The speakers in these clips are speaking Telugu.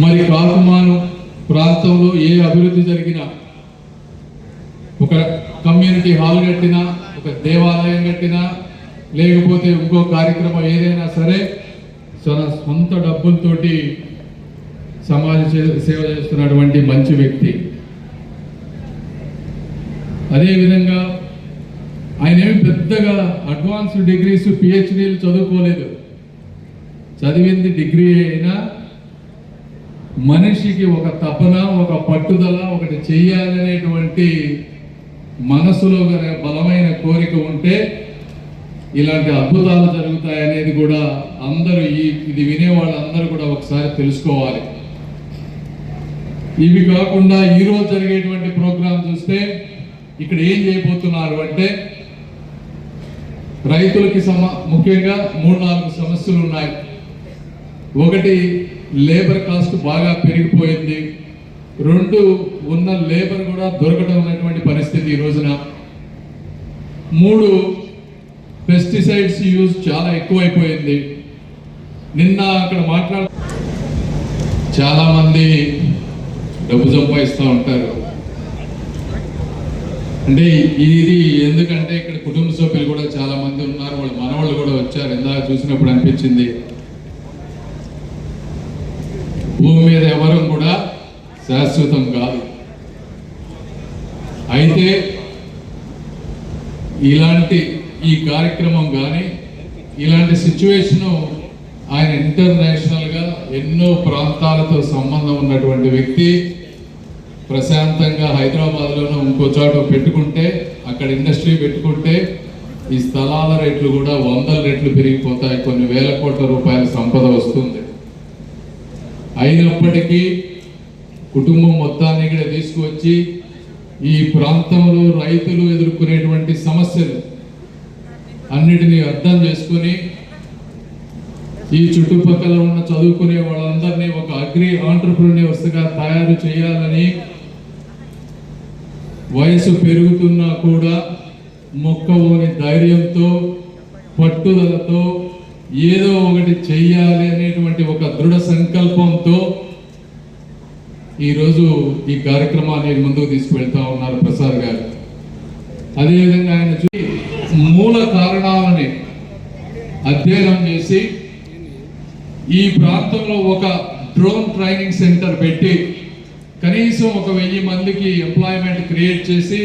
మరి కాకుమాను ప్రాంతంలో ఏ అభివృద్ధి జరిగినా ఒక కమ్యూనిటీ హాల్ కట్టినా ఒక దేవాలయం కట్టినా లేకపోతే ఇంకో కార్యక్రమం ఏదైనా సరే తన సొంత డబ్బులతోటి సమాజ చే- సేవ చేస్తున్నటువంటి మంచి వ్యక్తి. అదేవిధంగా ఆయన ఏమి పెద్దగా అడ్వాన్స్డ్ డిగ్రీస్ పిహెచ్డీలు చదువుకోలేదు. చదివింది డిగ్రీ అయినా మనిషికి ఒక తపన ఒక పట్టుదల ఒకటి చెయ్యాలనేటువంటి మనసులో బలమైన కోరిక ఉంటే ఇలాంటి అద్భుతాలు జరుగుతాయనేది కూడా అందరూ ఈ ఇది వినే వాళ్ళందరూ కూడా ఒకసారి తెలుసుకోవాలి. ఇవి కాకుండా ఈరోజు జరిగేటువంటి ప్రోగ్రాం చూస్తే ఇక్కడ ఏం చేయబోతున్నారు అంటే రైతులకి సమ ముఖ్యంగా మూడు నాలుగు సమస్యలు ఉన్నాయి. ఒకటి లేబర్ కాస్ట్ బాగా పెరిగిపోయింది. రెండు ఉన్న లేబర్ కూడా దొరకడం అనేటువంటి పరిస్థితి ఈ రోజున. మూడు పెస్టిసైడ్స్ యూజ్ చాలా ఎక్కువైపోయింది. నిన్న అక్కడ మాట్లాడ చాలామంది డబ్బు సంపాదిస్తూ ఉంటారు. అంటే ఇది ఎందుకంటే ఇక్కడ కుటుంబ సభ్యులు కూడా చాలా మంది ఉన్నారు. వాళ్ళ మనవాళ్ళు కూడా వచ్చారు. ఇందాక చూసినప్పుడు అనిపించింది. భూమి మీద ఎవరు కూడా శాశ్వతం కాదు. అయితే ఇలాంటి ఈ కార్యక్రమం కానీ ఇలాంటి సిచ్యువేషను ఆయన ఇంటర్నేషనల్గా ఎన్నో ప్రాంతాలతో సంబంధం ఉన్నటువంటి వ్యక్తి ప్రశాంతంగా హైదరాబాద్లోనూ ఇంకో చోట పెట్టుకుంటే అక్కడ ఇండస్ట్రీ పెట్టుకుంటే ఈ స్థలాల రేట్లు కూడా వందల రెట్లు పెరిగిపోతాయి కొన్ని వేల కోట్ల రూపాయల సంపద వస్తుంది. అయినప్పటికీ కుటుంబం మొత్తాన్ని ఇక్కడ తీసుకువచ్చి ఈ ప్రాంతంలో రైతులు ఎదుర్కొనేటువంటి సమస్యలు అన్నిటినీ అర్థం చేసుకొని ఈ చుట్టుపక్కల ఉన్న చదువుకునే వాళ్ళందరినీ ఒక అగ్రి ఆంటర్ప్రిన్యూర్స్గా తయారు చేయాలని వయసు పెరుగుతున్నా కూడా మొక్కవోని ధైర్యంతో పట్టుదలతో ఏదో ఒకటి చెయ్యాలి అనేటువంటి ఒక దృఢ సంకల్పంతో ఈరోజు ఈ కార్యక్రమాన్ని ముందుకు తీసుకువెళ్తా ఉన్నారు ప్రసాద్ గారు. అదేవిధంగా ఆయన చూసి మూల కారణాలని అధ్యయనం చేసి ఈ ప్రాంతంలో ఒక డ్రోన్ ట్రైనింగ్ సెంటర్ పెట్టి కనీసం ఒక వెయ్యి మందికి ఎంప్లాయ్మెంట్ క్రియేట్ చేసి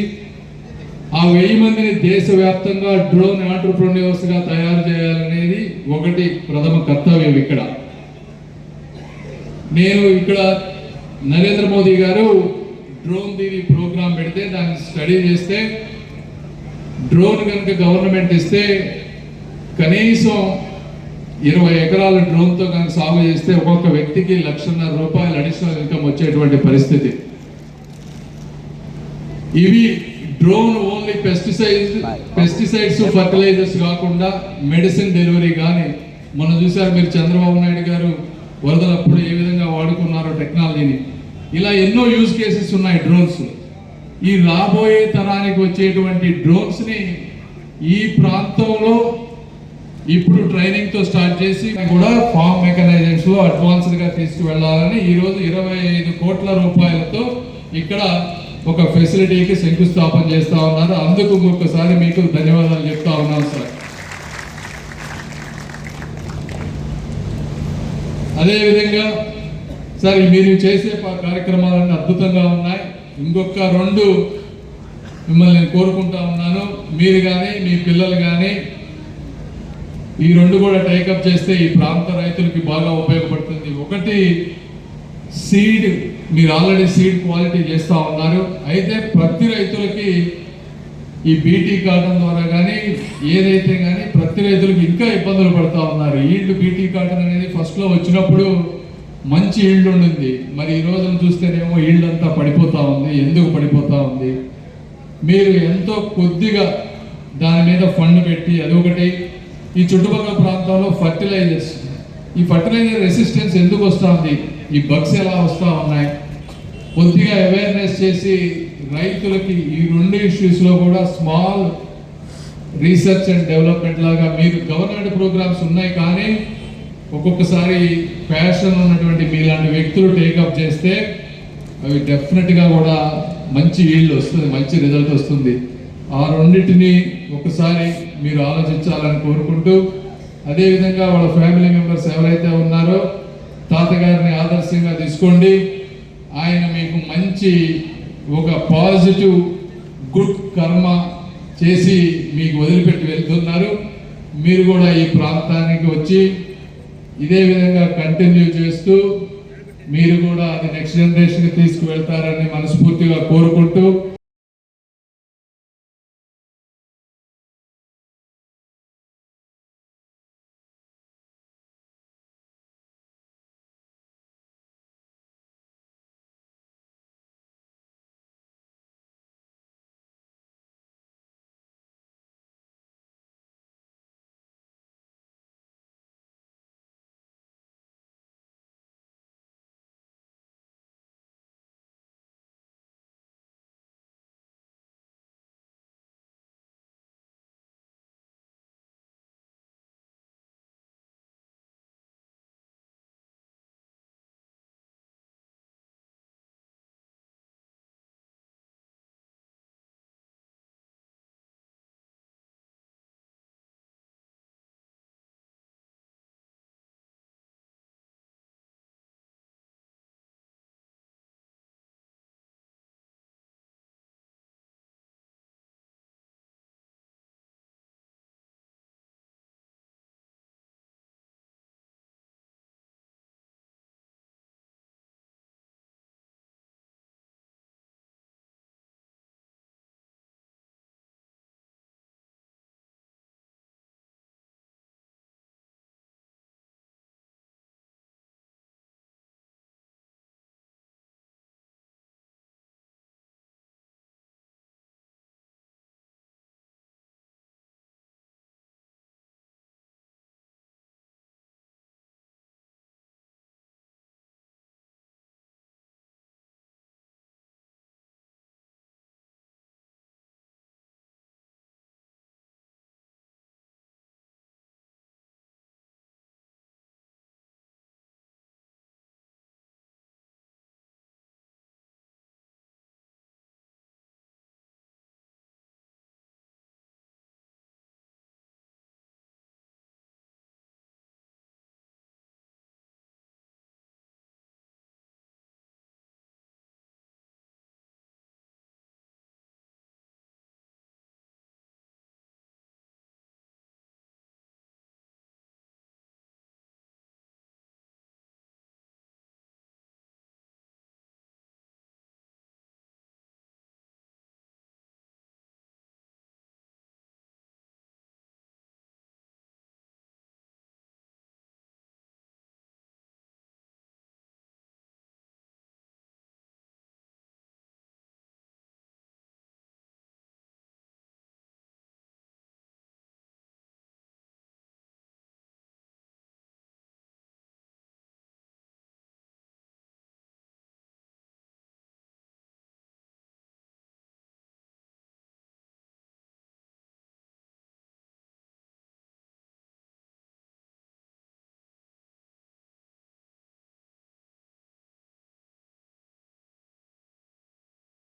ఆ వెయ్యి మందిని దేశవ్యాప్తంగా డ్రోన్ ఆంటర్ప్రన్యూర్స్గా తయారు చేయాలనేది ఒకటి ప్రథమ కర్తవ్యం ఇక్కడ. నేను ఇక్కడ నరేంద్ర మోదీ గారు డ్రోన్ దీని ప్రోగ్రాం పెడితే దాన్ని స్టడీ చేస్తే డ్రోన్ కనుక గవర్నమెంట్ ఇస్తే కనీసం ఇరవై ఎకరాల డ్రోన్తో కనుక సాగు చేస్తే ఒక్కొక్క వ్యక్తికి లక్షన్నర రూపాయలు అడిషనల్ ఇన్కమ్ వచ్చేటువంటి పరిస్థితి. ఇవి drone only pesticides pesticides fertilizers కాకుండా మెడిసిన్ డెలివరీ కానీ మనం చూసారు మీరు చంద్రబాబు నాయుడు గారు వరదలప్పుడు ఏ విధంగా వాడుకున్నారో టెక్నాలజీని. ఇలా ఎన్నో యూజ్ కేసెస్ ఉన్నాయి డ్రోన్స్. ఈ రాబోయే తరానికి వచ్చేటువంటి డ్రోన్స్ని ఈ ప్రాంతంలో ఇప్పుడు ట్రైనింగ్తో స్టార్ట్ చేసి కూడా ఫామ్ మెకనైజేషన్లో అడ్వాన్స్డ్గా తీసుకువెళ్ళాలని ఈ రోజు ఇరవై ఐదు కోట్ల రూపాయలతో ఇక్కడ ఒక ఫెసిలిటీకి శంకుస్థాపన చేస్తా ఉన్నారు. అందుకు ఒక్కసారి మీకు ధన్యవాదాలు చెప్తా ఉన్నాను సార్ అదేవిధంగా సార్ మీరు చేసే కార్యక్రమాలన్నీ అద్భుతంగా ఉన్నాయి. ఇంకొక రెండు మిమ్మల్ని నేను కోరుకుంటా ఉన్నాను. మీరు కానీ మీ పిల్లలు కానీ ఈ రెండు కూడా టేకప్ చేస్తే ఈ ప్రాంత రైతులకి బాగా ఉపయోగపడుతుంది. ఒకటి సీడ్ మీరు ఆల్రెడీ సీడ్ క్వాలిటీ చేస్తూ ఉన్నారు. అయితే ప్రతి రైతులకి ఈ బీటీ కాటన్ ద్వారా కానీ ఏదైతే కానీ ప్రతి రైతులకు ఇంకా ఇబ్బందులు పడుతూ ఉన్నారు. ఈల్డ్ బీటీ కాటన్ అనేది ఫస్ట్లో వచ్చినప్పుడు మంచి ఈల్డ్ ఉండింది. మరి ఈ రోజున చూస్తేనేమో ఇళ్ళంతా అంతా ఉంది. ఎందుకు పడిపోతూ ఉంది? మీరు ఎంతో కొద్దిగా దాని మీద ఫండ్ పెట్టి అదొకటి. ఈ చుట్టుపక్కల ప్రాంతాల్లో ఫర్టిలైజర్స్. ఈ ఫర్టిలైజర్ రెసిస్టెన్స్ ఎందుకు వస్తుంది ఈ బగ్స్ ఎలా వస్తూ ఉన్నాయి? కొద్దిగా అవేర్నెస్ చేసి రైతులకి ఈ రెండు ఇష్యూస్లో కూడా స్మాల్ రీసెర్చ్ అండ్ డెవలప్మెంట్ లాగా మీరు గవర్నమెంట్ ప్రోగ్రామ్స్ ఉన్నాయి కానీ ఒక్కొక్కసారి ప్యాషన్ ఉన్నటువంటి మీలాంటి వ్యక్తులు టేకప్ చేస్తే అవి డెఫినెట్గా కూడా మంచి ఈల్డ్ వస్తుంది మంచి రిజల్ట్ వస్తుంది. ఆ రెండింటిని ఒకసారి మీరు ఆలోచించాలని కోరుకుంటూ అదేవిధంగా వాళ్ళ ఫ్యామిలీ మెంబర్స్ ఎవరైతే ఉన్నారో తాతగారిని ఆదర్శంగా తీసుకోండి. ఆయన మీకు మంచి ఒక పాజిటివ్ గుడ్ కర్మ చేసి మీకు వదిలిపెట్టి వెళ్తున్నారు. మీరు కూడా ఈ ప్రాంతానికి వచ్చి ఇదే విధంగా కంటిన్యూ చేస్తూ మీరు కూడా అది నెక్స్ట్ జనరేషన్కి తీసుకువెళ్తారని మనస్ఫూర్తిగా కోరుకుంటూ